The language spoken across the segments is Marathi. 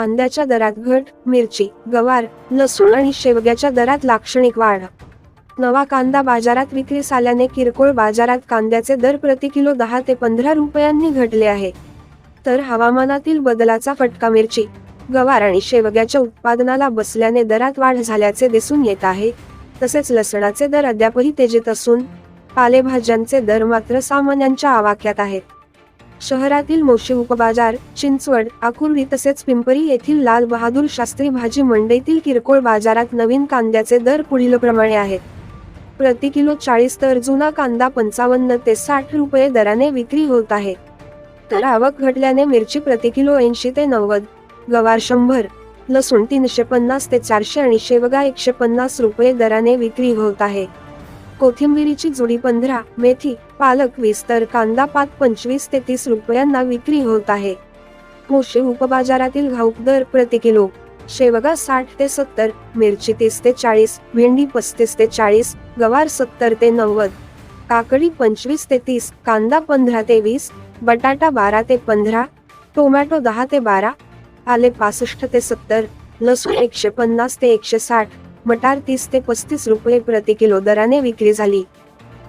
कांद्याच्या दरात घट मिरची गवार लसूण आणि शेवग्याच्या दरात लाक्षणिक वाढ. नवा कांदा बाजारात विक्रीस आल्याने किरकोळ बाजारात कांद्याचे दर प्रति किलो दहा ते पंधरा रुपयांनी घटले आहे. तर हवामानातील बदलाचा फटका मिरची गवार आणि शेवग्याच्या उत्पादनाला बसल्याने दरात वाढ झाल्याचे दिसून येत आहे. तसेच लसणाचे दर अद्यापही तेजीत असून पालेभाज्यांचे दर मात्र सामान्यांच्या आवाक्यात आहेत. शहरातील मोशी उपबाजार चिंचवड आकुर्डी तसेच पिंपरी येथील लाल बहादूर शास्त्री भाजी मंडईतील किरकोळ बाजारात नवीन कांद्याचे दर पुढील प्रमाणे आहेत. प्रति किलो चाळीस तर जुना कांदा पंचावन्न ते साठ रुपये दराने विक्री होत आहे. तर आवक घटल्याने मिरची प्रति किलो ऐंशी ते नव्वद गवार शंभर लसूण तीनशे पन्नास ते चारशे आणि शेवगा एकशे पन्नास रुपये दराने विक्री होत आहे. कोथिंबिरीची जुडी पंधरा मेथी पालक वीस तर कांदा पात पंचवीस ते तीस रुपयांना विक्री होत आहे. मोशी उपबाजारातील घाऊक दर प्रति किलो. शेवगा साठ ते सत्तर मिरची तीस ते चाळीस भेंडी पस्तीस ते चाळीस गवार सत्तर ते नव्वद. काकडी पंचवीस ते तीस कांदा पंधरा ते वीस बटाटा बारा ते पंधरा टोमॅटो दहा ते बारा आले पासष्ट ते सत्तर लसूण एकशे पन्नास ते एकशे साठ मटार तीस ते पस्तीस रुपये प्रति किलो दराने विक्री झाली.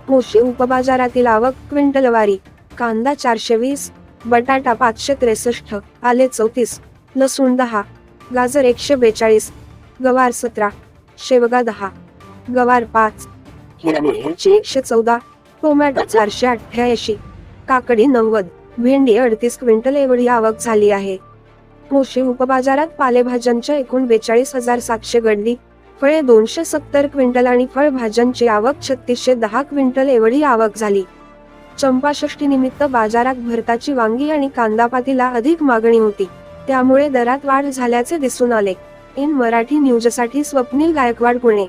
मोशी उपबाजारातील आवक क्विंटलवारी कांदा चारशे वीस बटाटा पाचशे त्रेसष्ट आले चौतीस लसूण दहा गाजर एकशे बेचाळीस गवार सतरा शेवगा दहा गवार पाच एकशे चौदा टोमॅटो चारशे अठ्ठ्याऐंशी काकडी नव्वद भेंडी अडतीस क्विंटल एवढी आवक झाली आहे. मोशी उपबाजारात पालेभाज्यांच्या एकूण बेचाळीस हजार सातशे गडली फळे दोनशे सत्तर क्विंटल आणि फळभाज्यांची आवक छत्तीसशे दहा क्विंटल एवढी आवक झाली. चंपाषष्ठी निमित्त बाजारात भरताची वांगी आणि कांदापातीला अधिक मागणी होती. त्यामुळे दरात वाढ झाल्याचे दिसून आले. इन मराठी न्यूजसाठी स्वप्नील गायकवाड पुणे.